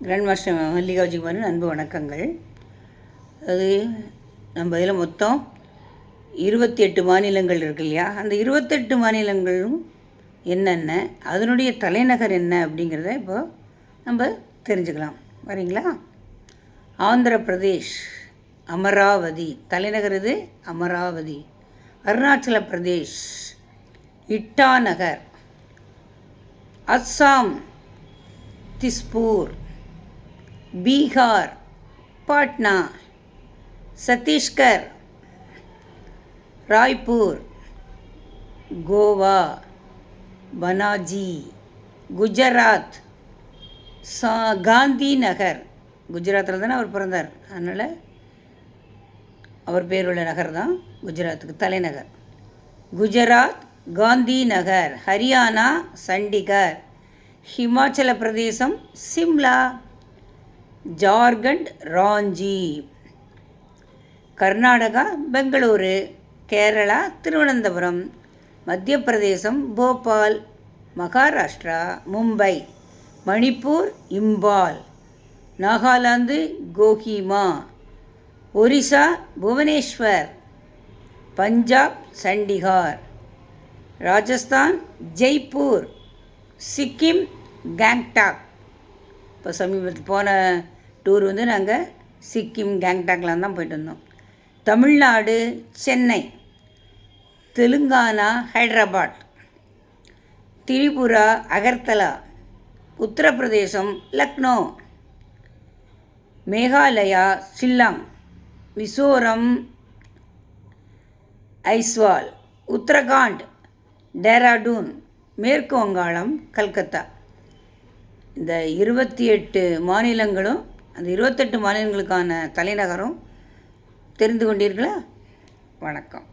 Grand master மல்லிகாஜி குமாரின் அன்பு வணக்கங்கள். அது நம்ம இதில் மொத்தம் இருபத்தி எட்டு மாநிலங்கள் இருக்கு இல்லையா? அந்த இருபத்தெட்டு மாநிலங்களும் என்னென்ன அதனுடைய தலைநகர் என்ன அப்படிங்கிறத இப்போ நம்ம தெரிஞ்சுக்கலாம். வரீங்களா? ஆந்திர பிரதேஷ் அமராவதி. தலைநகர் இது அமராவதி. அருணாச்சல பிரதேஷ் இட்டாநகர் அஸ்ஸாம் திஸ்பூர். பீகார் பாட்னா சத்தீஸ்கர் ராய்ப்பூர் கோவா பனாஜி குஜராத் சா காந்தி நகர். குஜராத்தில் தானே அவர் பிறந்தார். அதனால் அவர் பேர் உள்ள நகர் தான் குஜராத்துக்கு தலைநகர். குஜராத் காந்தி நகர் ஹரியானா சண்டிகர் ஹிமாச்சல பிரதேசம் சிம்லா. ஜார்க்கண்ட் ராஞ்சி. கர்நாடகா பெங்களூரு கேரளா திருவனந்தபுரம். மத்திய பிரதேசம் போபால் மகாராஷ்டிரா மும்பை. மணிப்பூர் இம்பால். நாகாலாந்து கோஹிமா. ஒரிசா புவனேஸ்வர். பஞ்சாப் சண்டிகார். ராஜஸ்தான் ஜெய்ப்பூர். சிக்கிம் கேங்டாக். இப்போ சமீபத்தில் போன டூர் வந்து நாங்கள் சிக்கிம் கேங்டாக்லாம் தான் போயிட்டு வந்தோம். தமிழ்நாடு சென்னை தெலுங்கானா ஹைதராபாத் திரிபுரா அகர்தலா உத்தரப்பிரதேசம் லக்னோ மேகாலயா ஷில்லாங் மிசோரம் ஐஸ்வால் உத்தரகாண்ட் டேராடூன் மேற்கு வங்காளம் கல்கத்தா. இந்த இருபத்தி எட்டு மாநிலங்களும் அந்த இருபத்தெட்டு மாநிலங்களுக்கான தலைநகரம் தெரிந்து கொண்டீர்களா? வணக்கம்.